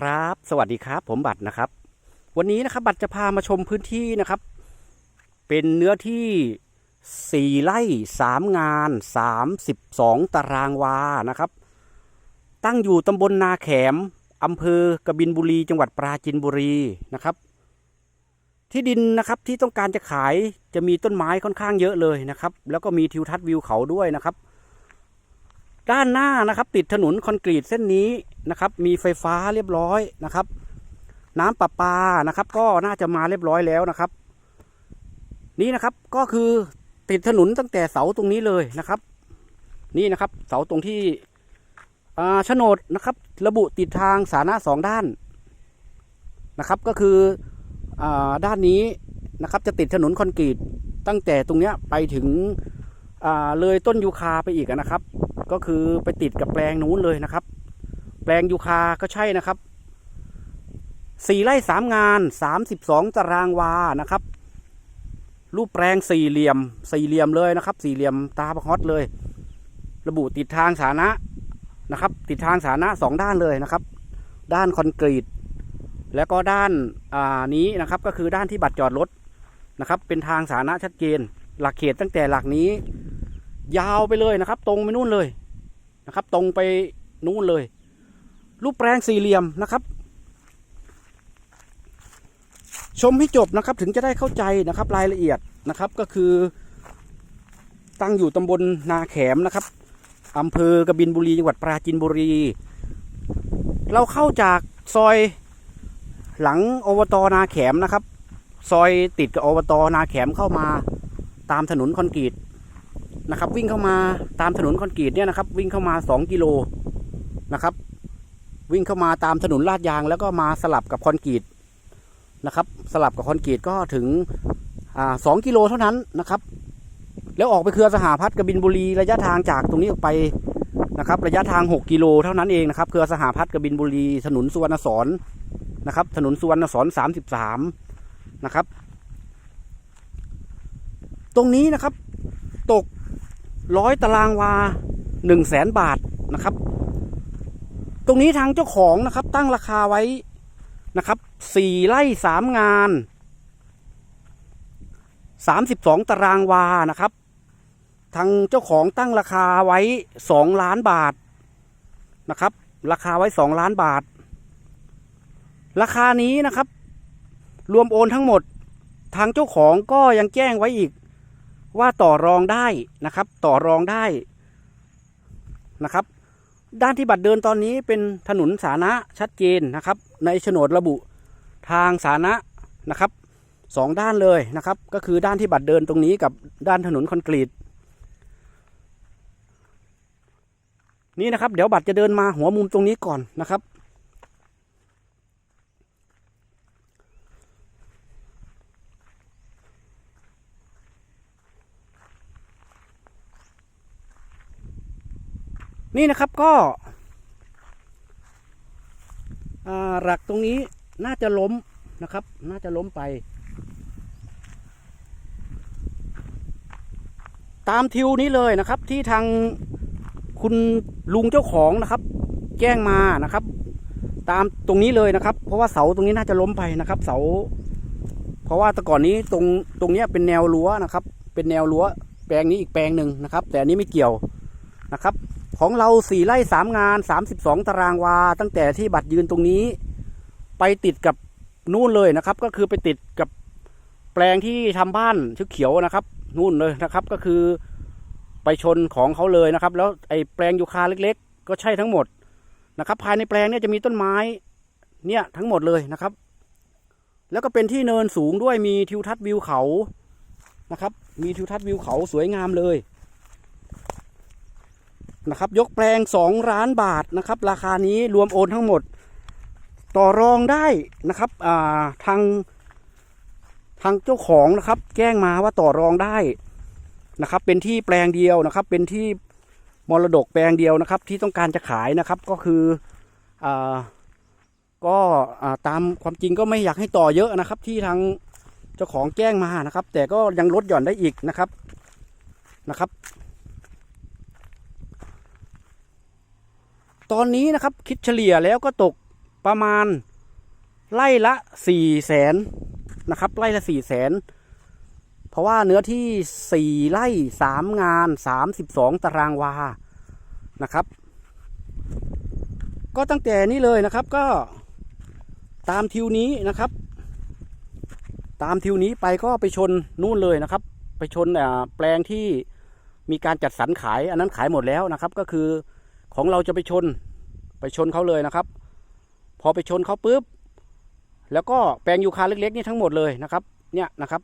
ครับ สวัสดีครับ ผมบัตรนะครับ วันนี้นะครับบัตรจะพามาชมพื้นที่นะครับ เป็นเนื้อที่ 4ไร่3 งาน 32 ตารางวานะครับ ตั้งอยู่ตำบลนาแขมอำเภอกบินบุรี จังหวัดปราจีนบุรีนะครับ ที่ดินนะครับที่ต้องการจะขายจะมีต้นไม้ค่อนข้างเยอะเลยนะครับ แล้วก็มีทิวทัศน์วิวเขาด้วยนะครับ ด้านหน้านะครับ ติดถนนคอนกรีตเส้นนี้ นะครับ มีไฟฟ้าเรียบร้อยนะครับ น้ำประปานะครับ ก็น่าจะมาเรียบร้อยแล้วนะครับ นี่นะครับก็คือติดถนนตั้งแต่เสาตรงนี้เลยนะครับ นี่นะครับ เสาตรงที่โฉนดนะครับ ระบุติดทางสาธารณะสองด้านนะครับ ก็คืออด้านนี้นะครับ จะติดถนนคอนกรีตตั้งแต่ตรงเนี้ยไปถึงเลยต้นยูคาไปอีกนะครับ ก็คือไปติดกับแปลงนู้นเลยนะครับ แปลงยูคาก็ใช่นะครับสี่ไร่สามงานสามสิบสองตารางวานะครับ รูปแปลงสี่เหลี่ยม สี่เหลี่ยมเลยนะครับ สี่เหลี่ยมตาประฮอตเลย ระบุติดทางสาธารณะนะครับ ติดทางสาธารณะสองด้านเลยนะครับ ด้านคอนกรีต แล้วก็ด้านอ่านี้นะครับก็คือด้านที่บัตรจอดรถนะครับ เป็นทางสาธารณะชัดเจน หลักเขตตั้งแต่หลักนี้ ยาวไปเลยนะครับ ตรงไปนู่นเลยนะครับ ตรงไปนู่นเลย รูปแปลงสี่เหลี่ยมนะครับ ชมให้จบนะครับถึงจะได้เข้าใจนะครับรายละเอียดนะครับก็คือ ตั้งอยู่ตำบลนาแขมนะครับอำเภอกบินบุรีจังหวัดปราจีนบุรี เราเข้าจากซอยหลังอบตนาแขมนะครับ ซอยติดกับอบตนาแขมเข้ามาตามถนนคอนกรีตนะครับ วิ่งเข้ามาตามถนนคอนกรีตเนี่ยนะครับ วิ่งเข้ามา 2 กิโลนะครับ วิ่งเข้ามาตามถนนลาดยาง แล้วก็มาสลับกับคอนกรีตนะครับ สลับกับคอนกรีตก็ถึงสองกิโลเท่านั้นนะครับ แล้วออกไปเครือสหพัฒน์กบินบุรีระยะทางจากตรงนี้ออกไปนะครับ ระยะทาง 6 กิโลเท่านั้นเองนะครับ เครือสหพัฒน์กบินบุรีถนนสุวรรณสอนนะครับ ถนนสุวรรณสอน33 นะครับ ตรงนี้นะครับ ตกร้อยตารางวาหนึ่งแสนบาทนะครับ รงนี้ทางเจ้าของนะครับ ตั้งราคาไว้นะครับสี่ไร่สามงานสามสิบสองตารางวานะครับ ทางเจ้าของตั้งราคาไว้สองล้านบาทนะครับ ราคาไว้สองล้านบาท ราคานี้นะครับ รวมโอนทั้งหมด ทางเจ้าของก็ยังแจ้งไว้อีก ว่าต่อรองได้นะครับ ต่อรองได้นะครับ ด้านที่บัตรเดินตอนนี้เป็นถนนสาธารณะชัดเจนนะครับ ในโฉนดระบุทางสาธารณะนะครับสองด้านเลยนะครับ ก็คือด้านที่บัตรเดินตรงนี้กับด้านถนนคอนกรีตนี่นะครับ เดี๋ยวบัตรจะเดินมาหัวมุมตรงนี้ก่อนนะครับ นี่นะครับก็หลักตรงนี้น่าจะล้มนะครับ น่าจะล้มไป ตามทิวนี้เลยนะครับ ที่ทางคุณลุงเจ้าของนะครับ แจ้งมานะครับ ตามตรงนี้เลยนะครับ เพราะว่าเสาตรงนี้น่าจะล้มไปนะครับ เสา เพราะว่าแต่ก่อนนี้ตรงตรงเนี้ยเป็นแนวรั้วนะครับ เป็นแนวรั้วแปลงนี้อีกแปลงหนึ่งนะครับ แต่อันนี้ไม่เกี่ยวนะครับ ของเราสี่ไร่สามงานสามสิบสองตารางวา ตั้งแต่ที่บัตรยืนตรงนี้ ไปติดกับนู่นเลยนะครับ ก็คือไปติดกับแปลงที่ทำบ้านชุเขียวนะครับ นู่นเลยนะครับ ก็คือไปชนของเขาเลยนะครับ แล้วไอ้แปลงยูคาเล็ก ๆ ก็ใช่ทั้งหมดนะครับ ภายในแปลงเนี่ยจะมีต้นไม้ เนี่ยทั้งหมดเลยนะครับ แล้วก็เป็นที่เนินสูงด้วยมีทิวทัศน์วิวเขานะครับ มีทิวทัศน์วิวเขาสวยงามเลย นะครับ ยกแปลงสองล้านบาทนะครับ ราคานี้รวมโอนทั้งหมด ต่อรองได้นะครับาทางทางเจ้าของนะครับ แจ้งมาว่าต่อรองได้นะครับ เป็นที่แปลงเดียวนะครับ เป็นที่มรดกแปลงเดียวนะครับ ที่ต้องการจะขายนะครับก็คืออก็าตามความจริงก็ไม่อยากให้ต่อเยอะนะครับ ที่ทางเจ้าของแจ้งมานะครับ แต่ก็ยังลดหย่อนได้อีกนะครับนะครับ ตอนนี้นะครับคิดเฉลี่ยแล้วก็ตกประมาณไร่ละสี่แสนนะครับไร่ละสี่แสนเพราะว่าเนื้อที่สี่ไร่สามงานสามสิบสองตารางวานะครับ ก็ตั้งแต่นี้เลยนะครับก็ตามทิวนี้นะครับ ตามทิวนี้ไปก็ไปชนนู่นเลยนะครับ ไปชนแปลงที่มีการจัดสรรขายอันนั้นขายหมดแล้วนะครับก็คือ ของเราจะไปชนไปชนเขาเลยนะครับ พอไปชนเขาปุ๊บ แล้วก็แปลงยูคาเล็กๆนี่ทั้งหมดเลยนะครับ เนี่ยนะครับ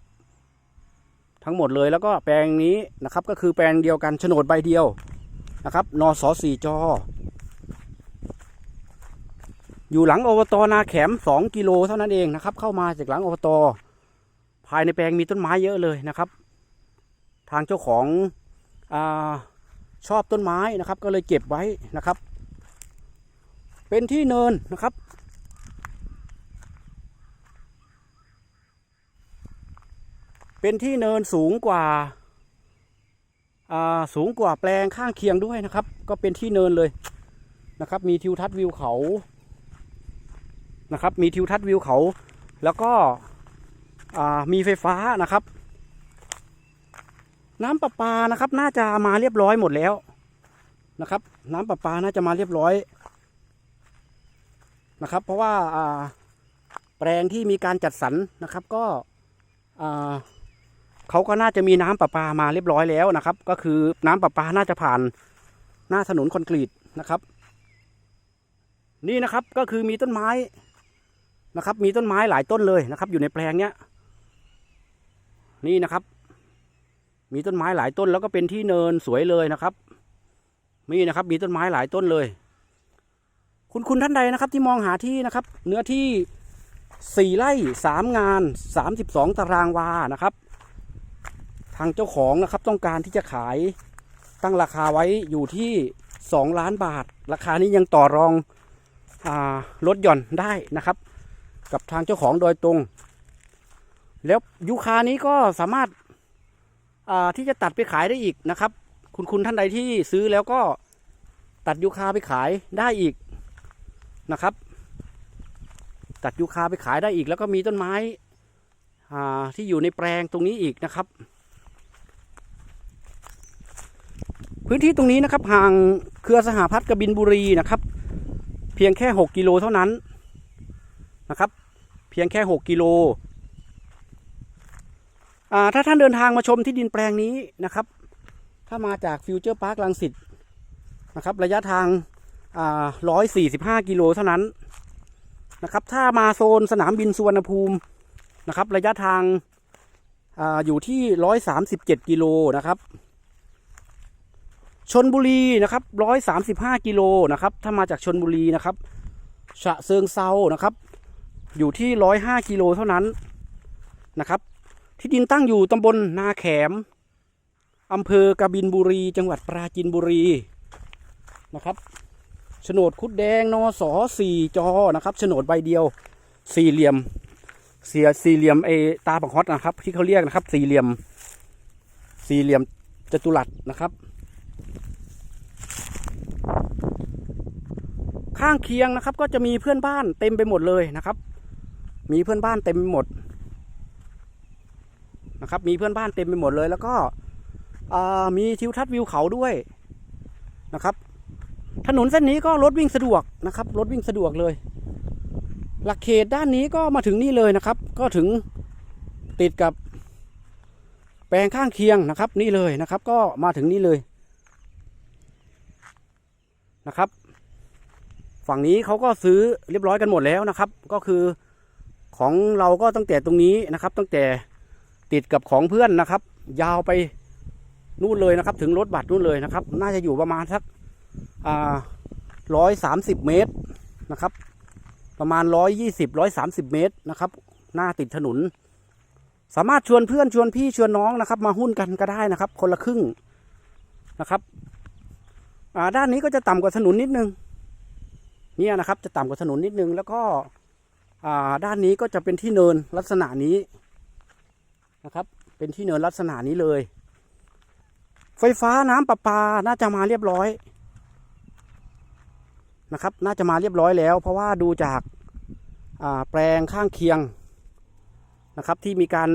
ทั้งหมดเลยแล้วก็แปลงนี้นะครับ ก็คือแปลงเดียวกันโฉนดใบเดียวนะครับนสสี่จอ อยู่หลังอบตนาแขมสองกิโลเท่านั้นเองนะครับ เข้ามาจากหลังอบต ภายในแปลงมีต้นไม้เยอะเลยนะครับ ทางเจ้าของอ่า ชอบต้นไม้นะครับ ก็เลยเก็บไว้นะครับ เป็นที่เนินนะครับ เป็นที่เนินสูงกว่าาสูงกว่าแปลงข้างเคียงด้วยนะครับ ก็เป็นที่เนินเลยนะครับ มีทิวทัศน์วิวเขานะครับ มีทิวทัศน์วิวเขา แล้วก็มีไฟฟ้านะครับ น้ำประปานะครับ น่าจะมาเรียบร้อยหมดแล้วนะครับ น้ำประปาน่าจะมาเรียบร้อยนะครับ เพราะว่าอแปลงที่มีการจัดสรรนะครับ ก็เขาก็น่าจะมีน้ำประปามาเรียบร้อยแล้วนะครับ ก็คือน้ำประปาน่าจะผ่านหน้าถนนคอนกรีตนะครับ นี่นะครับก็คือมีต้นไม้นะครับ มีต้นไม้หลายต้นเลยนะครับ อยู่ในแปลงเนี้ยนี่นะครับ มีต้นไม้หลายต้นแล้วก็เป็นที่เนินสวยเลยนะครับนี่นะครับ มีต้นไม้หลายต้นเลย คุณคุณท่านใดนะครับ ที่มองหาที่นะครับ เนื้อที่สี่ไร่สามงานสามสิบสองตารางวานะครับ ทางเจ้าของนะครับต้องการที่จะขายตั้งราคาไว้อยู่ที่สองล้านบาท ราคานี้ยังต่อรองอลดหย่อนได้นะครับ กับทางเจ้าของโดยตรง แล้วยูคานี้ก็สามารถ ที่จะตัดไปขายได้อีกนะครับ คุณคุณท่านใดที่ซื้อแล้วก็ตัดยูคาไปขายได้อีกนะครับ ตัดยูคาไปขายได้อีก แล้วก็มีต้นไม้ที่อยู่ในแปลงตรงนี้อีกนะครับ พื้นที่ตรงนี้นะครับห่างเครือสหพัฒน์กบินบุรีนะครับ เพียงแค่ 6 กิโลเท่านั้นนะครับ เพียงแค่ 6 กิโล ถ้าท่านเดินทางมาชมที่ดินแปลงนี้นะครับ ถ้ามาจากฟิวเจอร์พาร์คลังสิตนะครับ ระยะทางอ่า145กิโลเท่านั้นนะครับ ถ้ามาโซนสนามบินสุวรรณภูมินะครับ ระยะทางอ่าอยู่ที่137กิโลนะครับชนบุรีนะครับร้อยสามสิบห้ากิโลนะครับ ถ้ามาจากชนบุรีนะครับ ฉะเซิงเซานะครับ อยู่ที่ร้อยห้ากิโลเท่านั้นนะครับ ที่ดินตั้งอยู่ตำบลนาแขมอำเภอกบินบุรี จังหวัดปราจีนบุรีนะครับโฉนดคุดแดงนสสี่จอนะครับโฉนดใบเดียวสี่เหลี่ยม เสียสี่เหลี่ยมเอตาบังฮอตนะครับ ที่เขาเรียกนะครับ สี่เหลี่ยม สี่เหลี่ยมจัตุรัสนะครับ ข้างเคียงนะครับ ก็จะมีเพื่อนบ้านเต็มไปหมดเลยนะครับ มีเพื่อนบ้านเต็มไปหมด นะครับ มีเพื่อนบ้านเต็มไปหมดเลย แล้วก็มีทิวทัศน์วิวเขาด้วยนะครับ ถนนเส้นนี้ก็รถวิ่งสะดวกนะครับ รถวิ่งสะดวกเลย หลักเขตด้านนี้ก็มาถึงนี่เลยนะครับ ก็ถึงติดกับ แปลงข้างเคียงนะครับ นี่เลยนะครับ ก็มาถึงนี่เลยนะครับ ฝั่งนี้เขาก็ซื้อเรียบร้อยกันหมดแล้วนะครับ ก็คือของเราก็ตั้งแต่ตรงนี้นะครับ ตั้งแต่ ติดกับของเพื่อนนะครับ ยาวไปนู่นเลยนะครับ ถึงรถบัตรนู่นเลยนะครับ น่าจะอยู่ประมาณสักร้อยสามสิบเมตรนะครับ ประมาณร้อยยี่สิบร้อยสามสิบเมตรนะครับ หน้าติดถนน สามารถชวนเพื่อนชวนพี่ชวนน้องนะครับ มาหุ้นกันก็ได้นะครับ คนละครึ่งนะครับอ่าด้านนี้ก็จะต่ำกว่าถนนนิดนึงเนี่ยนะครับ จะต่ำกว่าถนนนิดนึง แล้วก็อ่าด้านนี้ก็จะเป็นที่เนินลักษณะนี้ นะครับ เป็นที่เนินลักษณะนี้เลย ไฟฟ้าน้ำประปาน่าจะมาเรียบร้อยนะครับ น่าจะมาเรียบร้อยแล้ว เพราะว่าดูจากาแปลงข้างเคียงนะครับ ที่มีการ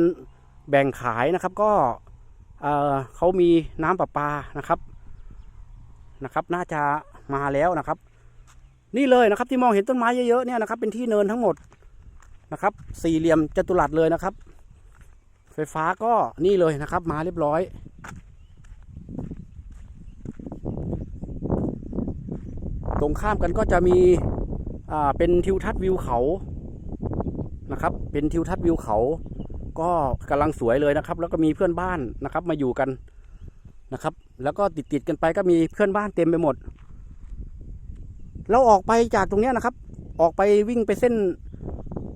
แบ่งขายนะครับ ก็เขามีน้ำประปานะครับนะครับ น่าจะมาแล้วนะครับ นี่เลยนะครับที่มองเห็นต้นไม้เยอะๆเนี่ยนะครับ เป็นที่เนินทั้งหมดนะครับ สี่เหลี่ยมจัตุรัสเลยนะครับ ไฟฟ้าก็นี่เลยนะครับ มาเรียบร้อยตรงข้ามกันก็จะมีอ่าเป็นทิวทัศน์วิวเขานะครับ เป็นทิวทัศน์วิวเขา ก็กำลังสวยเลยนะครับ แล้วก็มีเพื่อนบ้านนะครับมาอยู่กันนะครับ แล้วก็ติดติดกันไปก็มีเพื่อนบ้านเต็มไปหมด เราออกไปจากตรงเนี้ยนะครับ ออกไปวิ่งไปเส้น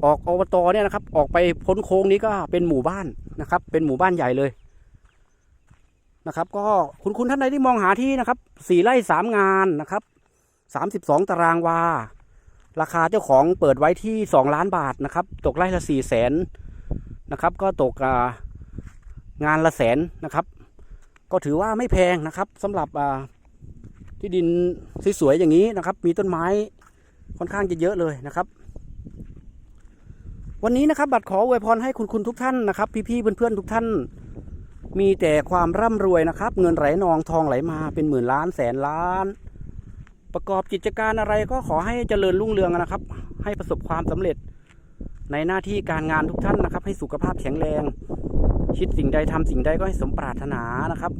ออกอบตเนี่ยนะครับ ออกไปพ้นโค้งนี้ก็เป็นหมู่บ้าน นะครับ เป็นหมู่บ้านใหญ่เลยนะครับ ก็คุณคุณท่านใดที่มองหาที่นะครับสี่ไร่สามงานนะครับสามสิบสองตารางวา ราคาเจ้าของเปิดไว้ที่สองล้านบาทนะครับ ตกไร่ละสี่แสนนะครับ ก็ตกงานละแสนนะครับ ก็ถือว่าไม่แพงนะครับสำหรับที่ดินสวยๆอย่างนี้นะครับ มีต้นไม้ค่อนข้างจะเยอะเลยนะครับ วันนี้นะครับบัตรขออวยพรให้คุณคุณทุกท่านนะครับ พี่ๆเพื่อนๆทุกท่าน มีแต่ความร่ำรวยนะครับ เงินไหลนองทองไหลมาเป็นหมื่นล้านแสนล้าน ประกอบกิจการอะไรก็ขอให้เจริญรุ่งเรืองนะครับ ให้ประสบความสำเร็จ ในหน้าที่การงานทุกท่านนะครับ ให้สุขภาพแข็งแรง คิดสิ่งใดทำสิ่งใดก็ให้สมปรารถนานะครับ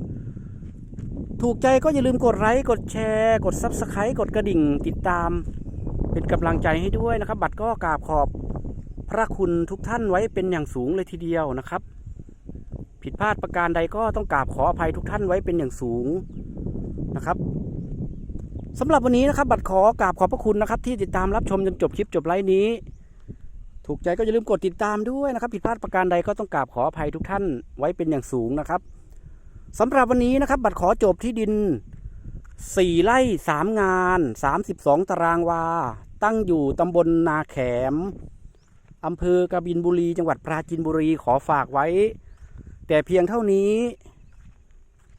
ถูกใจก็อย่าลืมกดไลค์กดแชร์ กด Subscribe กดกระดิ่งติดตาม เป็นกำลังใจให้ด้วยนะครับ บัตรก็กราบขอบ พระคุณทุกท่านไว้เป็นอย่างสูงเลยทีเดียวนะครับ ผิดพลาดประการใดก็ต้องกราบขออภัยทุกท่านไว้เป็นอย่างสูงนะครับสำหรับวันนี้นะครับบัตรขอกราบขอบพระคุณนะครับ ที่ติดตามรับชมจนจบคลิปจบไลฟ์นี้ ถูกใจก็อย่าลืมกดติดตามด้วยนะครับ ผิดพลาดประการใดก็ต้องกราบขออภัยทุกท่านไว้เป็นอย่างสูงนะครับสำหรับวันนี้นะครับ บัตรขอจบที่ดิน 4 ไร่ 3 งาน 32 ตารางวา ตั้งอยู่ตำบลนาแขม อำเภอกบินบุรี จังหวัดปราจีนบุรีขอฝากไว้ แต่เพียงเท่านี้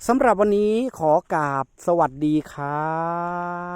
สำหรับวันนี้ขอกราบสวัสดีครับ